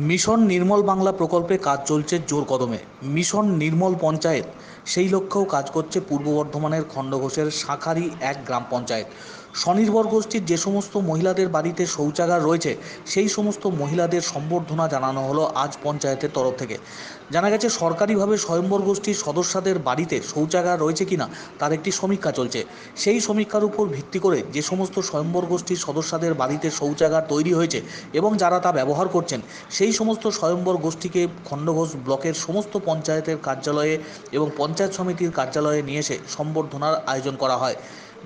Mission Nirmal Bangla প্রকল্পে কাজ চলছে জোর কদমে। মিশন নির্মল পঞ্চায়েত, সেই লক্ষ্যেও কাজ করছে পূর্ব বর্ধমানের খণ্ডঘোষের শাঁখারি এক গ্রাম পঞ্চায়েত। স্বনির্ভর গোষ্ঠীর যে সমস্ত মহিলাদের বাড়িতে শৌচাগার রয়েছে, সেই সমস্ত মহিলাদের সম্বর্ধনা জানানো হলো আজ পঞ্চায়েতের তরফ থেকে। জানা গেছে, সরকারিভাবে স্বয়ম্বর গোষ্ঠীর সদস্যদের বাড়িতে শৌচাগার রয়েছে কিনা, তার একটি সমীক্ষা চলছে। সেই সমীক্ষার উপর ভিত্তি করে যে সমস্ত স্বয়ম্বর গোষ্ঠীর সদস্যদের বাড়িতে শৌচাগার তৈরি হয়েছে এবং যারা তা ব্যবহার করছেন, সেই সমস্ত স্বয়ম্বর গোষ্ঠীকে খণ্ডঘোষ ব্লকের সমস্ত পঞ্চায়েতের কার্যালয়ে এবং পঞ্চায়েত সমিতির কার্যালয়ে নিয়ে এসে সম্বর্ধনার আয়োজন করা হয়।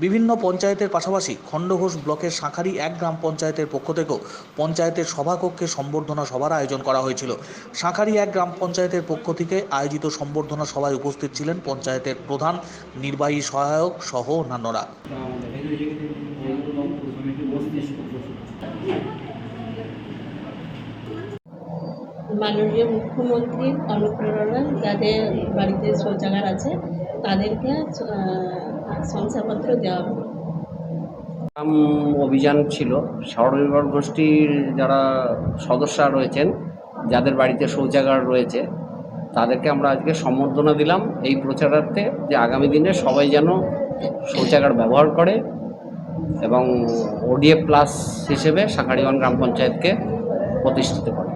বিভিন্ন পঞ্চায়েতের পাশাপাশি খণ্ডঘোষ ব্লকের শাঁখারি এক গ্রাম পঞ্চায়েতের পক্ষ থেকেও পঞ্চায়েতের সভাকক্ষে সম্বর্ধনা সভার আয়োজন করা হয়েছিল। শাঁখারি এক গ্রাম পঞ্চায়েতের পক্ষ থেকে আয়োজিত সম্বর্ধনা সভায় উপস্থিত ছিলেন পঞ্চায়েতের প্রধান, নির্বাহী সহায়ক সহ অন্যান্যরা। মাননীয় মুখ্যমন্ত্রীর অনুপ্রেরণা যাদের বাড়িতে শৌচাগার আছে তাদেরকে শংসাপত্র দেওয়া হবে। অভিযান ছিল। স্বনির্ভর গোষ্ঠীর যারা সদস্য রয়েছেন, যাদের বাড়িতে শৌচাগার রয়েছে, তাদেরকে আমরা আজকে সম্বর্ধনা দিলাম এই প্রচারার্থে যে আগামী দিনে সবাই যেন শৌচাগার ব্যবহার করে এবং ওডিএফ প্লাস হিসেবে শাঁখারিগঞ্জ গ্রাম পঞ্চায়েতকে প্রতিষ্ঠিত করে।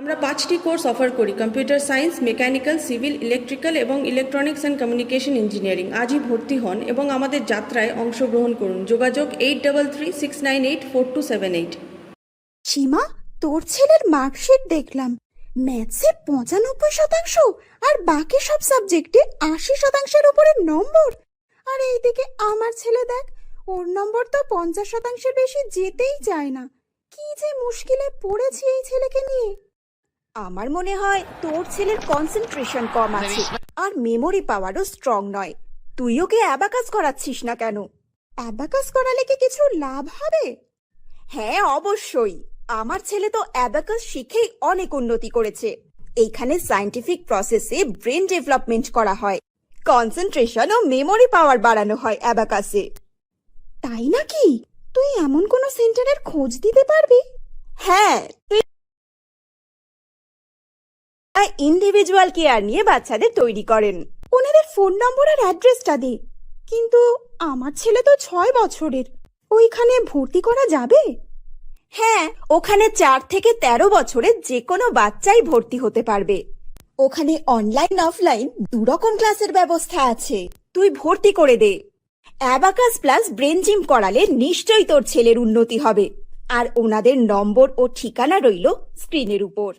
আমরা পাঁচটি কোর্স অফার করি computer science mechanical civil electrical এবং ইলেকট্রনিক্স অ্যান্ড কমিউনিকেশন ইঞ্জিনিয়ারিং আজই ভর্তি হন এবং আমাদের যাত্রায় অংশগ্রহণ করুন। যোগাযোগ eight double three six nine eight four two seven eight Seema, তোর ছেলের মার্কশিট দেখলাম। ম্যাথসে পঁচানব্বই শতাংশ আর বাকি সব সাবজেক্টে আশি শতাংশের উপরে নম্বর। আর এইদিকে আমার ছেলে দেখ, ওর নম্বর তো পঞ্চাশ শতাংশের বেশি যেতেই চায় না। কি যে মুশকিলে পড়েছি এই ছেলেকে নিয়ে। আমার মনে হয় তোর ছেলের কনসেন্ট্রেশন কম আছে। আর মেমোরি পাওয়ারও স্ট্রং নয়। তুই ওকে অ্যাবাকাস করাচ্ছিস না কেন? অ্যাবাকাস করালে কি কিছু লাভ হবে? হ্যাঁ অবশ্যই। আমার ছেলে তো অ্যাবাকাস শিখেই অনেক উন্নতি করেছে। এইখানে সায়েন্টিফিক প্রসেসে ব্রেন ডেভেলপমেন্ট করা হয়। কনসেন্ট্রেশন ও মেমোরি পাওয়ার বাড়ানো হয় অ্যাবাকাসে তাই নাকি? তুই এমন কোন সেন্টারের খোঁজ দিতে পারবি? হ্যাঁ তুই ইন্ডিভিজুয়াল কেয়ার নিয়ে বাচ্চাদের তৈরি করেন। ওনাদের ফোন নম্বর আর অ্যাড্রেসটা দে কিন্তু আমার ছেলে তো ছয় বছরের। ওইখানে ভর্তি করা যাবে? হ্যাঁ ওখানে চার থেকে তেরো বছরের যে কোনো বাচ্চাই ভর্তি হতে পারবে। ওখানে অনলাইন অফলাইন দুরকম ক্লাসের ব্যবস্থা আছে। তুই ভর্তি করে দে। অ্যাবাকাস প্লাস ব্রেন জিম করালে নিশ্চয়ই তোর ছেলের উন্নতি হবে। আর ওনাদের নম্বর ও ঠিকানা রইল স্ক্রিনের উপর।